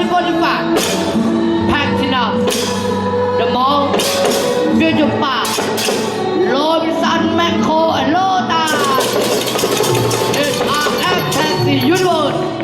45, packing up the mall, future park, Robinson, Macro, and Lotus. It's our Fantasy Universe.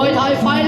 Muay Thai fight.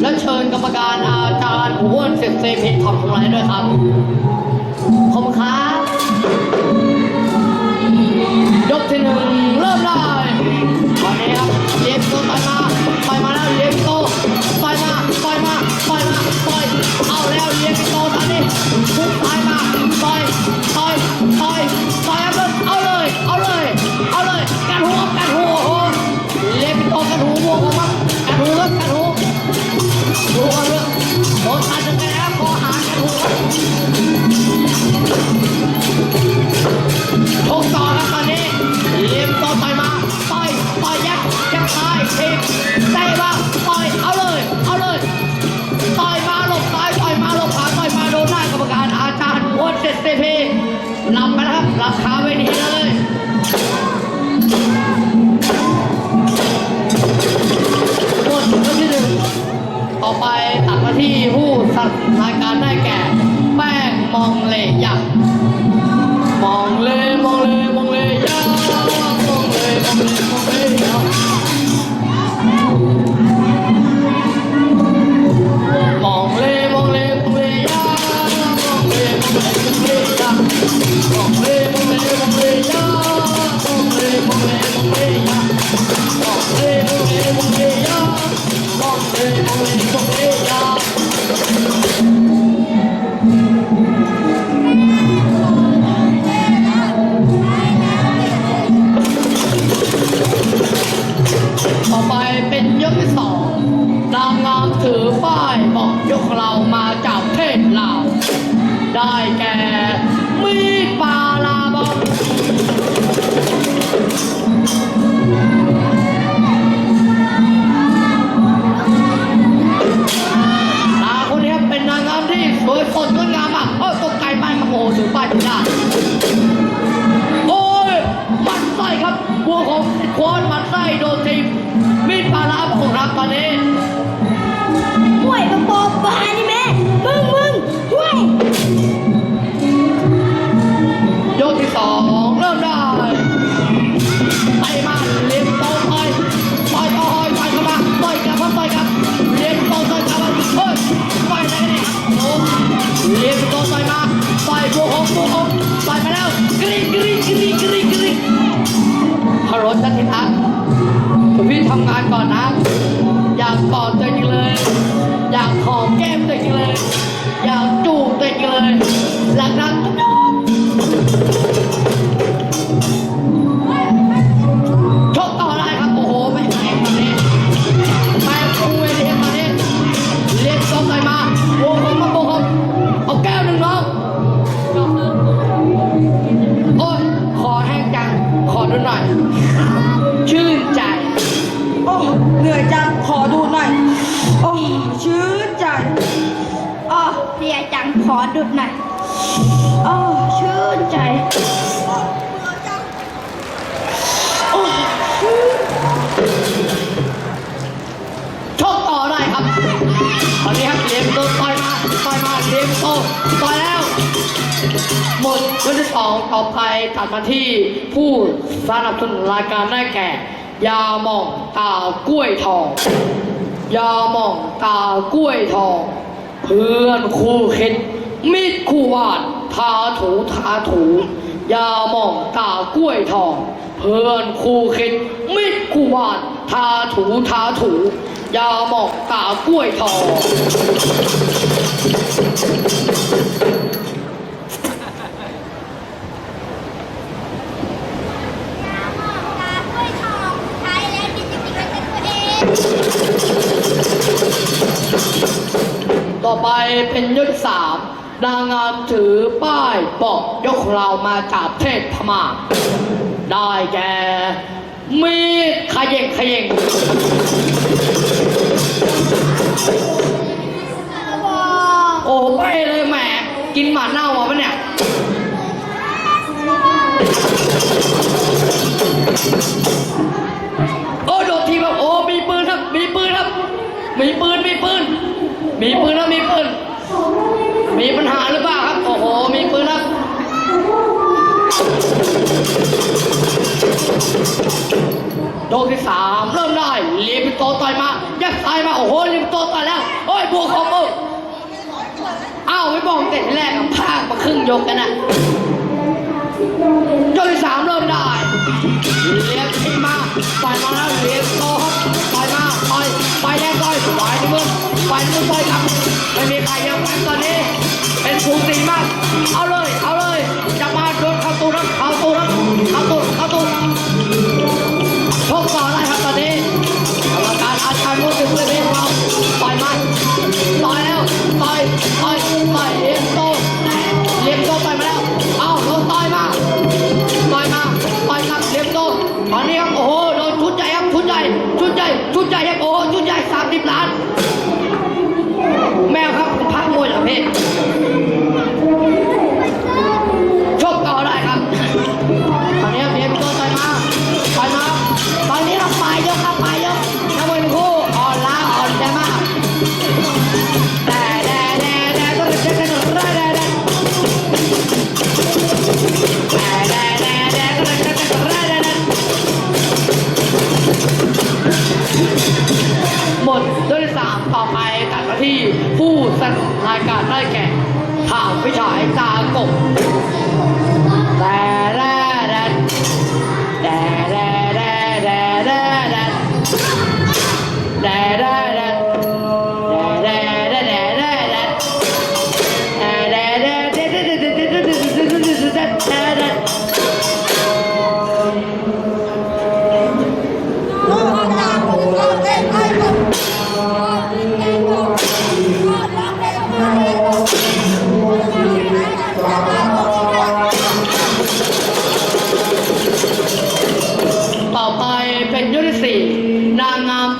และเชิญกรรมการอาจารย์อ้วนเสกเซเพชทำองไรด้วยครับผมครับยกที่หนึ่งเริ่มเลยตอนนี้ครับเลี้ยงโตไปมาไปมาแล้วเลี้ยงโตไปมาไปมาไปมาไปเอาแล้วเย็บตัวตอนนี้พุ่งไปมาไปไปไปไป รับค้าไว้ดีเลยหมดยกที่หยต่อไปตัดมาที่ผู้สัตว์รายการได้แก่ ไปเป็นยกที่สองนางงามถือป้ายบอกยกเรามาจากเทศลาวได้แก่มีปาลาบองตาคนนี้เป็นนางงามที่สวยสดงดงามมากโอ้ตกไกลบ้านขโมยถือป้ายไม่ได้ อนนี้ห่วยกระปรบบานนี่แม่มึงมึงห่วยยกที่สองเริ่มได้ไปมาเลี้ยงโต้ะต่อยต่อยต่อยต่อยเข้ามาต่อยกับมาต่อยกับเลี้ยงโต้ะอยกลับมาเฮ้ยต่อยได้ไหมครับโอ้เลี้ยงโต๊ะต่อยมาต่อยบวกหกบวกหกต่อยมาแล้วกรี๊ดกรี๊ดกรี๊ดกรี๊ดกรี๊ดฮารถนัทธิทัศน์พี่ทำงานก่อนนะ ปอดจังเลย ดุดหน่อยอ๋อชื่นใจ โอ้ชกต่อได้ครับตอนนี้ครับเลียมโดนต่อยมาต่อยมาเลียมโตต่อยแล้ว หมดยกที่สองต่อไปตัดมาที่ผู้สนับสนุนรายการได้แก่ ยาหม่องตากล้วยทอง ยาหม่องตากล้วยทอง เพื่อนคู่คิด มิตรคู่วาดทาถูทาถูยาหม่องตากล้วยทอง เพื่อนคู่คิดมิตรคู่วาดทาถูทาถูยาหม่องตากล้วยทอง ต่อไปเป็นยศสาม นางงามถือป้ายบอกยกเรามาจากเทศพม่า ได้แก่มีดขยเงขยเงโอ้ไปเลยแหมกินหมาเน่ามาปะเนี่ยโอ้โดดทีแบบโอ้มีปืนครับ มีปืนครับ มีปืน มีปืน มีปืนแล้วมี มีปัญหาหรือเปล่าครับ โอ้โห มีปืนครับโดนที่สามเริ่มได้เลียเป็นโตต่อยมา ยัดซ้ายมา โอ้โหเลียเป็นโตต่อยแล้ว โอ้ยบวกของมืออ้าวไม่บอกแต่ทีแรกอะพากมาครึ่งยกกันอะโดนที่สามเริ่มได้เลียขึ้นมาต่อยมาแล้วเลียโตต่อยมาต่อยไปแรงต่อยไปในมือไปในมือต่อยครับไม่มีใครยังแพ้ตอนนี้ เป็นสูสีมาก เอาเลย เอา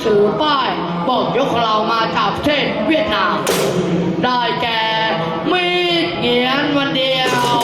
ถือป้ายบอกยกเรามาจากประเทศเวียดนาม ได้แก่มีดเหงียนวันเดียว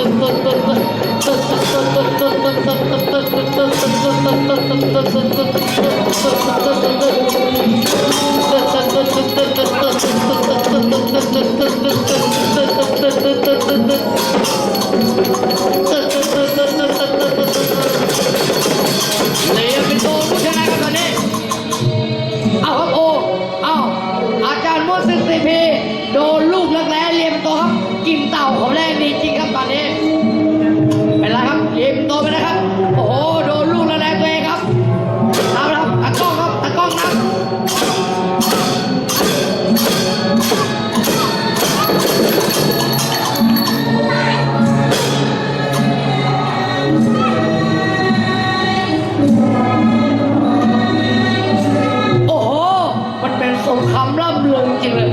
Thank you. งจริงเลย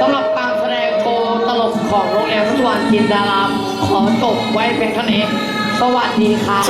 สำหรับการแสดงโกตลกของโรงแรมทุวันจินดารามขอจบไว้เป็นเท่านี้ สวัสดีค่ะ